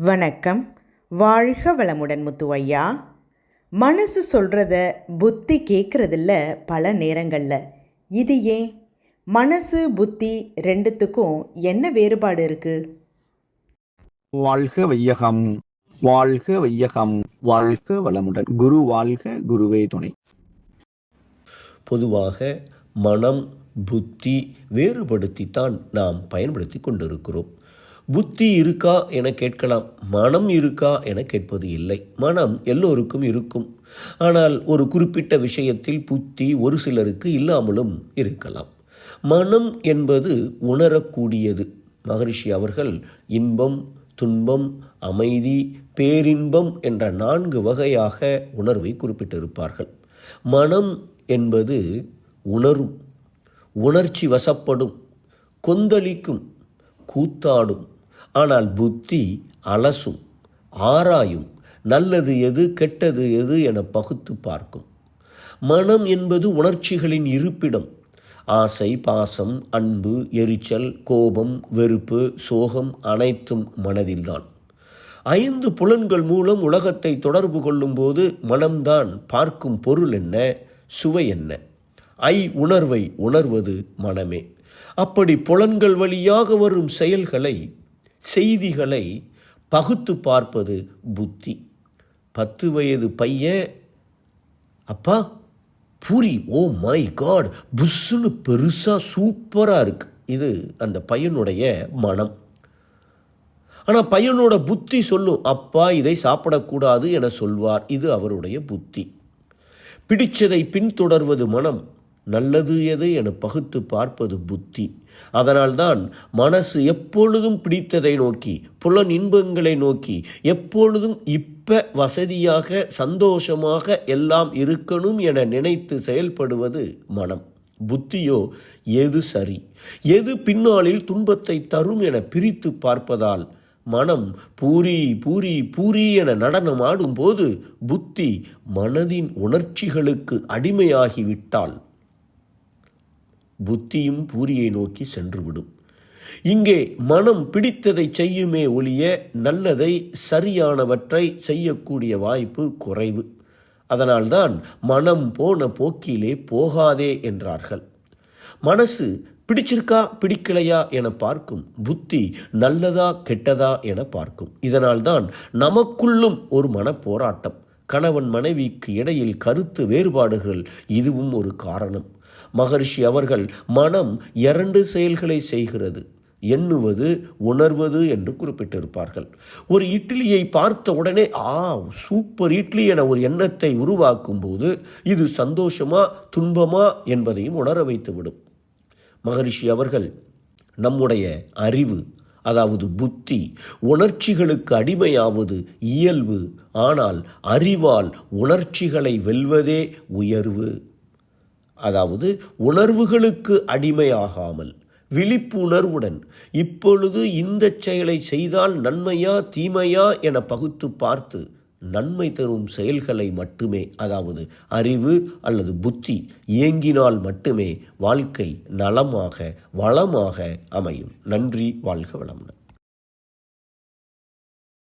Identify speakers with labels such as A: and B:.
A: வணக்கம். வாழ்க வளமுடன் முத்து ஐயா மனசு சொல்கிறத புத்தி கேட்குறதில்ல பல நேரங்களில். இது ஏன்? மனசு புத்தி ரெண்டுத்துக்கும் என்ன வேறுபாடு இருக்குது
B: வாழ்க வையகம் வாழ்க வையகம் வாழ்க வளமுடன். குரு வாழ்க குருவே துணை.
C: பொதுவாக மனம் புத்தி வேறுபடுத்தித்தான் நாம் பயன்படுத்தி கொண்டிருக்கிறோம். புத்தி இருக்கா என கேட்கலாம். மனம் இருக்கா என கேட்பது இல்லை. மனம் எல்லோருக்கும் இருக்கும். ஆனால் ஒரு குறிப்பிட்ட விஷயத்தில் புத்தி ஒரு சிலருக்கு இல்லாமலும் இருக்கலாம். மனம் என்பது உணரக்கூடியது. மகரிஷி அவர்கள் இன்பம் துன்பம் அமைதி பேரின்பம் என்ற நான்கு வகையாக உணர்வை குறிப்பிட்டிருப்பார்கள். மனம் என்பது உணரும் உணர்ச்சி வசப்படும் கொந்தளிக்கும் கூத்தாடும் ஆனால் புத்தி அலசும் ஆராயும் நல்லது எது கெட்டது எது என பகுத்து பார்க்கும். மனம் என்பது உணர்ச்சிகளின் இருப்பிடம். ஆசை பாசம் அன்பு எரிச்சல் கோபம் வெறுப்பு சோகம் அனைத்தும் மனதில்தான். ஐந்து புலன்கள் மூலம் உலகத்தை தொடர்பு கொள்ளும்போது மனம்தான் பார்க்கும் பொருள் என்ன சுவை என்ன? ஐ உணர்வை உணர்வது மனமே. அப்படி புலன்கள் வழியாக வரும் செயல்களை செய்திகளை பகுத்து பார்ப்பது புத்தி. பத்து வயது பையன் அப்பா பூரி ஓ மை காட் புஷ்ஷுன்னு பெருசாக சூப்பராக இருக்குது இது அந்த பையனுடைய மனம். ஆனால் பையனோட புத்தி சொல்லும் அப்பா இதை சாப்பிடக்கூடாது என சொல்வார். இது அவருடைய புத்தி. பிடிச்சதை பின்தொடர்வது மனம். நல்லது எது என பகுத்து பார்ப்பது புத்தி. அதனால்தான் மனசு எப்பொழுதும் பிடித்ததை நோக்கி புலன் இன்பங்களை நோக்கி எப்பொழுதும் இப்ப வசதியாக சந்தோஷமாக எல்லாம் இருக்கணும் என நினைத்து செயல்படுவது மனம். புத்தியோ எது சரி? எது பின்னாளில் துன்பத்தை தரும் என பிரித்து பார்ப்பதால் மனம் பூரி பூரி பூரி என நடனம் ஆடும்போது புத்தி மனதின் உணர்ச்சிகளுக்கு அடிமையாகிவிட்டால் புத்தியும் பூரியை நோக்கி சென்றுவிடும். இங்கே மனம் பிடித்ததை செய்யுமே ஒழிய நல்லதை சரியானவற்றை செய்யக்கூடிய வாய்ப்பு குறைவு. அதனால்தான் மனம் போன போக்கிலே போகாதே என்றார்கள். மனசு பிடிச்சிருக்கா பிடிக்கலையா என பார்க்கும். புத்தி நல்லதா கெட்டதா என பார்க்கும். இதனால்தான் நமக்குள்ளும் ஒரு மனப்போராட்டம். கணவன் மனைவிக்கு இடையில் கருத்து வேறுபாடுகள் இதுவும் ஒரு காரணம். மகர்ஷி அவர்கள் மனம் இரண்டு செயல்களை செய்கிறது எண்ணுவது உணர்வது என்று குறிப்பிட்டிருப்பார்கள். ஒரு இட்லியை பார்த்த உடனே ஆ சூப்பர் இட்லி என ஒரு எண்ணத்தை உருவாக்கும் போது இது சந்தோஷமா துன்பமா என்பதையும் உணர வைத்துவிடும். மகரிஷி அவர்கள் நம்முடைய அறிவு அதாவது புத்தி உணர்ச்சிகளுக்கு அடிமையாவது இயல்பு ஆனால் அறிவால் உணர்ச்சிகளை வெல்வதே உயர்வு. அதாவது உணர்வுகளுக்கு அடிமையாகாமல் விழிப்புணர்வுடன் இப்பொழுது இந்த செயலை செய்தால் நன்மையா தீமையா என பகுத்து பார்த்து நன்மை தரும் செயல்களை மட்டுமே அதாவது அறிவு அல்லது புத்தி இயங்கினால் மட்டுமே வாழ்க்கை நலமாக வளமாக அமையும். நன்றி வாழ்க வளமுடன்.